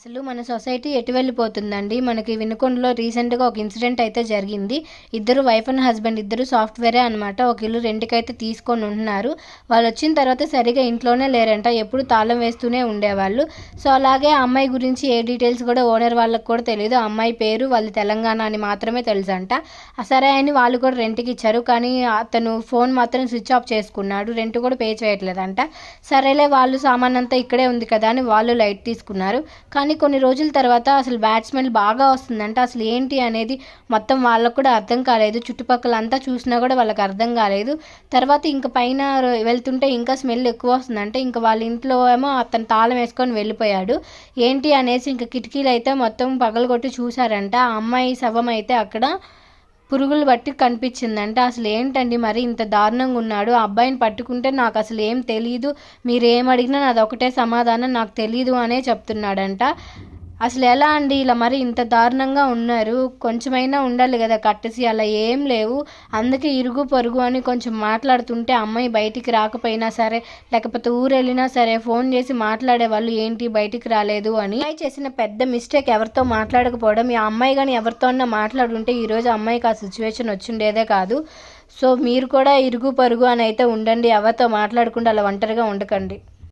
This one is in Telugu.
అసలు మన సొసైటీ ఎటు వెళ్ళిపోతుందండి? మనకి వినుకొండలో రీసెంట్గా ఒక ఇన్సిడెంట్ అయితే జరిగింది. ఇద్దరు వైఫ్ అండ్ హస్బెండ్ ఇద్దరు సాఫ్ట్వేరే అనమాట ఒక ఇల్లు రెంట్కైతే తీసుకొని ఉంటున్నారు. వాళ్ళు వచ్చిన తర్వాత సరిగా ఇంట్లోనే లేరంట. ఎప్పుడు తాళం వేస్తూనే ఉండేవాళ్ళు. సో అలాగే ఆ అమ్మాయి గురించి ఏ డీటెయిల్స్ కూడా ఓనర్ వాళ్ళకి కూడా తెలియదు ఆ అమ్మాయి పేరు వాళ్ళు తెలంగాణ అని మాత్రమే తెలుసు అంట సరే అని వాళ్ళు కూడా రెంట్కి ఇచ్చారు. కానీ అతను ఫోన్ మాత్రం స్విచ్ ఆఫ్ చేసుకున్నాడు. రెంట్ కూడా పే చేయట్లేదంట. సరేలే వాళ్ళు సామాన్ అంతా ఇక్కడే ఉంది కదా అని వాళ్ళు లైట్ తీసుకున్నారు. కానీ కొన్ని రోజుల తర్వాత అసలు బ్యాట్ స్మెల్ బాగా వస్తుందంట. అసలు ఏంటి అనేది మొత్తం వాళ్ళకు కూడా అర్థం కాలేదు. చుట్టుపక్కల అంతా చూసినా కూడా వాళ్ళకి అర్థం కాలేదు. తర్వాత ఇంకా పైన వెళ్తుంటే ఇంకా స్మెల్ ఎక్కువ వస్తుందంటే. ఇంకా వాళ్ళ ఇంట్లో ఏమో అతను తాళం వేసుకొని వెళ్ళిపోయాడు. ఏంటి అనేసి ఇంకా కిటికీలు అయితే మొత్తం పగలగొట్టి చూశారంట. ఆ అమ్మాయి శవం అయితే అక్కడ పురుగులు బట్టి కనిపించిందంట. అసలు ఏంటండి మరి ఇంత దారుణంగా ఉన్నాడు? ఆ అబ్బాయిని పట్టుకుంటే నాకు అసలు ఏం తెలియదు మీరు ఏం అడిగినా నాది ఒకటే సమాధానం నాకు తెలియదు అనే చెప్తున్నాడంట. అసలు ఎలా అండి? ఇలా మరి ఇంత దారుణంగా ఉన్నారు. కొంచెమైనా ఉండాలి కదా కట్టసి. అలా ఏం లేవు. అందుకే ఇరుగు పొరుగు అని కొంచెం మాట్లాడుతుంటే అమ్మాయి బయటికి రాకపోయినా సరే లేకపోతే ఊరు వెళ్ళినా సరే ఫోన్ చేసి మాట్లాడే వాళ్ళు ఏంటి? బయటికి రాలేదు అని. అమ్మాయి చేసిన పెద్ద మిస్టేక్ ఎవరితో మాట్లాడకపోవడం. ఈ అమ్మాయి కానీ ఎవరితో అన్నా మాట్లాడుంటే ఈరోజు అమ్మాయికి ఆ సిచ్యువేషన్ వచ్చిండేదే కాదు. సో మీరు కూడా ఇరుగు పరుగు అని అయితే ఉండండి. ఎవరితో మాట్లాడకుండా అలా ఒంటరిగా ఉండకండి.